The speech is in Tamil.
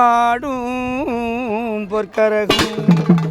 ஆடும் பொற்கரகம்